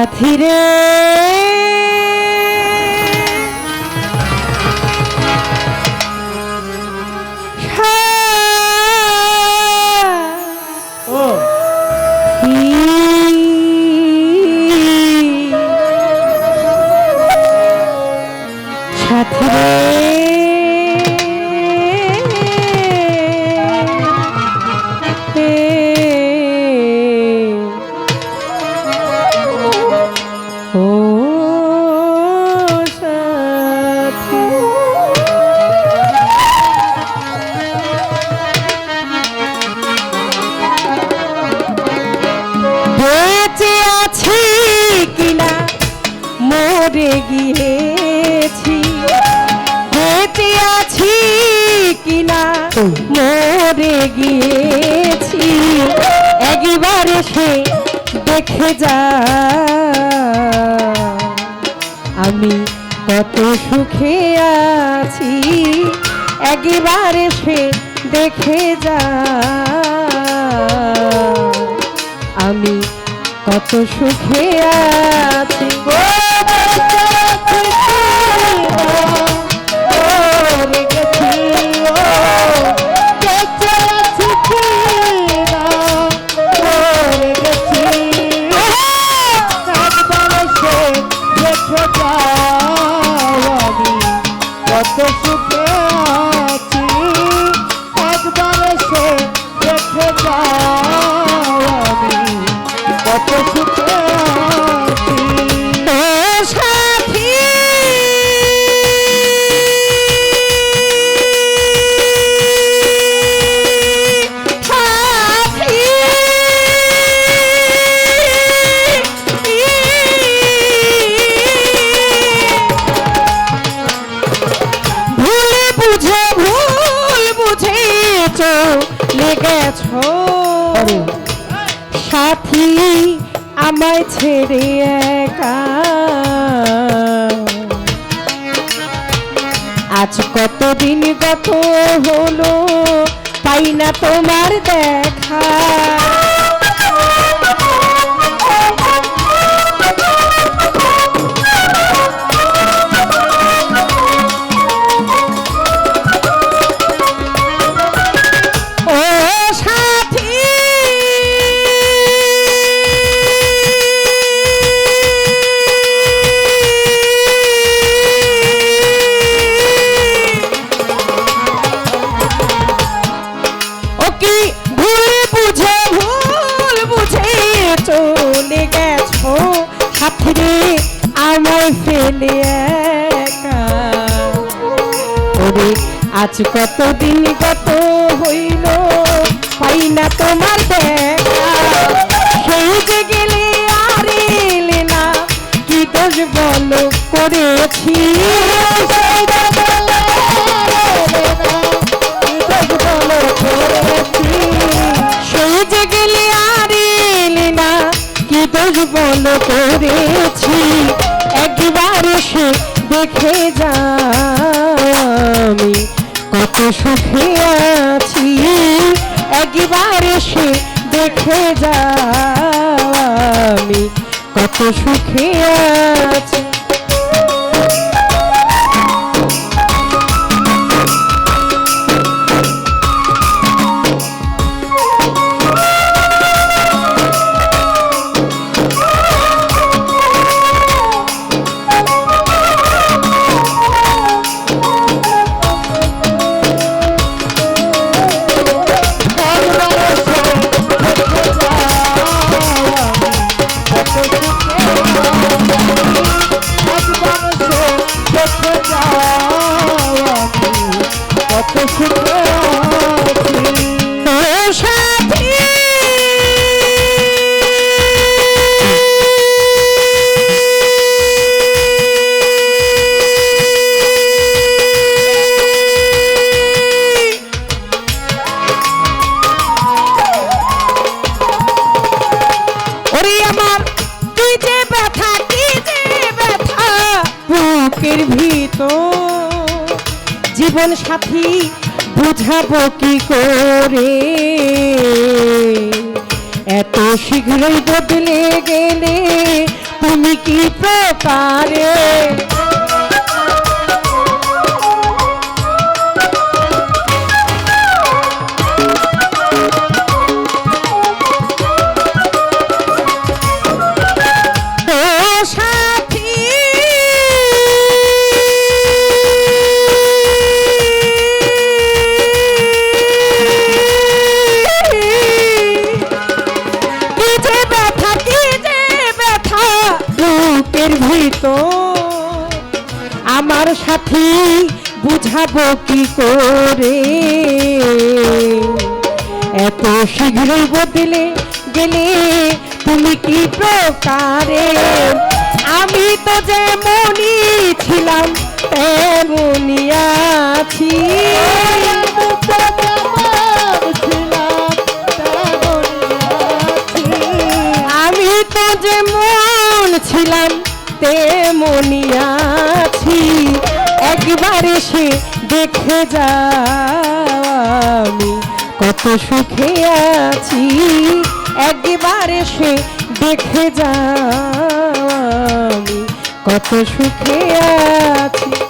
সাথী কিনা মরে গিয়েছি। বেঁচে আছি কিনা মরে গিয়েছি। একবার সে দেখে যা। আমি কত সুখে আছি। একবার সে দেখে যা। আমি কত সুখে আছি সাথী আমায় ছেড়ে একা। আজ কতদিন গত হলো তাই না তোমার দেখা। ওরে, আজ কতদিন গত হইল পাই না তোমার দেখা। গেলে আর না, কি দোষ বলো করেছি? কত সুখে আছি। একবার এসে দেখে যা আমি কত সুখে আছি। জীবন সাথী বুঝাবো কি করে? এত শীঘ্রই বদলে গেলে তুমি কি প্রকারে বুঝাবো কি করে? এত শীঘ্রই বদলে গেলে তুমি কি প্রকারে? আমি তো যেমনই ছিলাম, তেমনই আছি। আমি তো যেমন ছিলাম, তেমনই আছি। একবার এসে যা আমি কত সুখে আছি। একবার এসে দেখে যা আমি কত সুখে আছি।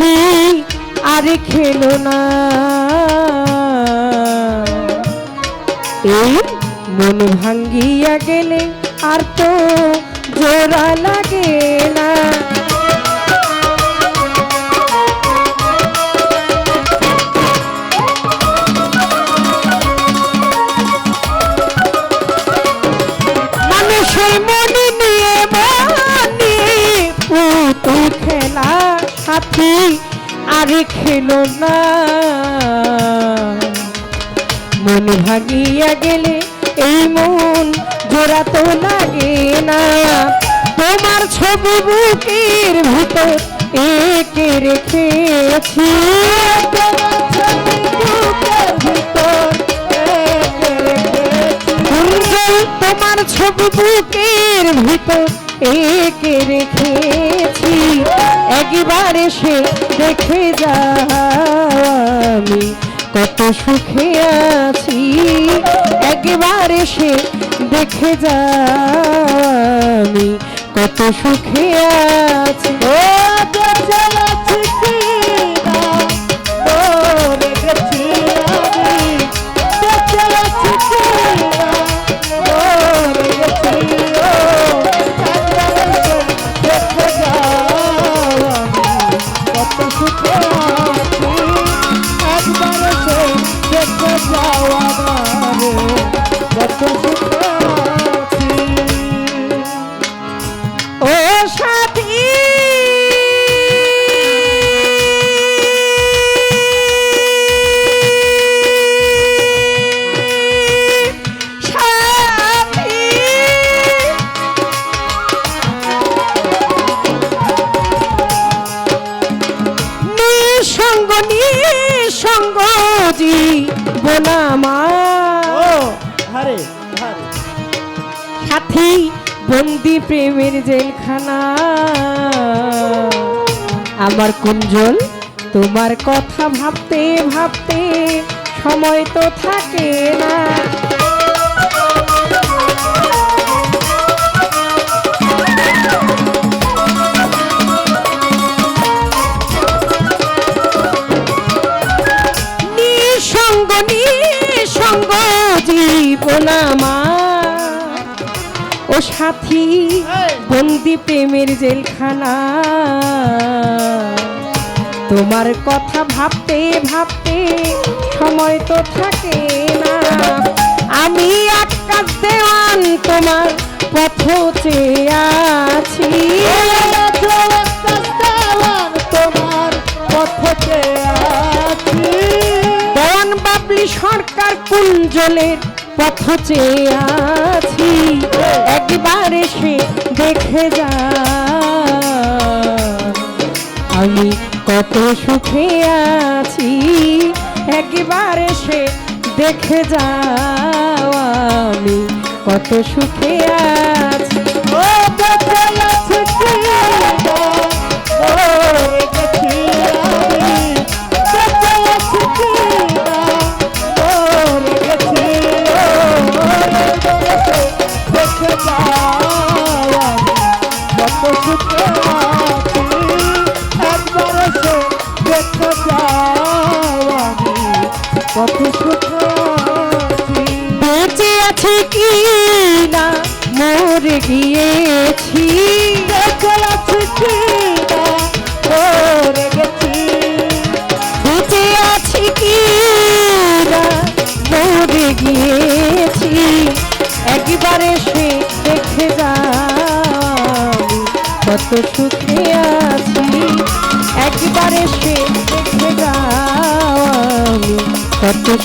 সাথী আর খেলো না। এই মন ভাঙ্গিয়া গেলে আর তো জোড়া লাগে না। সাথী আর খেলো না। মন ভাগিয়া গেলে এই মন জোড়া তো লাগে না। তোমার ছবি বুকের ভিতর একে রেখেছি। তোমার ছবি বুকের ভিতর একে রেখেছি, একবার সে দেখে যা আমি কত সুখে আছি, একবার সে দেখে যা আমি কত সুখে আছি। ও জীবনামা হরে হরে সাথী বন্দি প্রেমের জেলখানা। আমার কুঞ্জল তোমার কথা ভাবতে ভাবতে সময় তো থাকে না। সাথী। বন্দি প্রেমের জেলখানা। তোমার কথা ভাবতে ভাবতে সময় তো থাকে না। আমি আকাশ দেওয়ান তোমার পথ চেয়ে আছি। তোমার পথে আছি দেওয়ান বাবলি সরকার কুঞ্জলের পথ চেয়ে আছি। একবার সে দেখে যা। আমি কত সুখে আছি, একবার সে দেখে যাও আমি কত সুখে আছি। ও বেঁচে আছে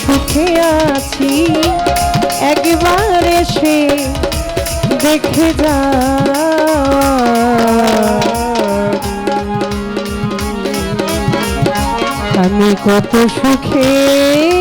সুখে আছি। একবার এসে দেখে যা আমি কত সুখে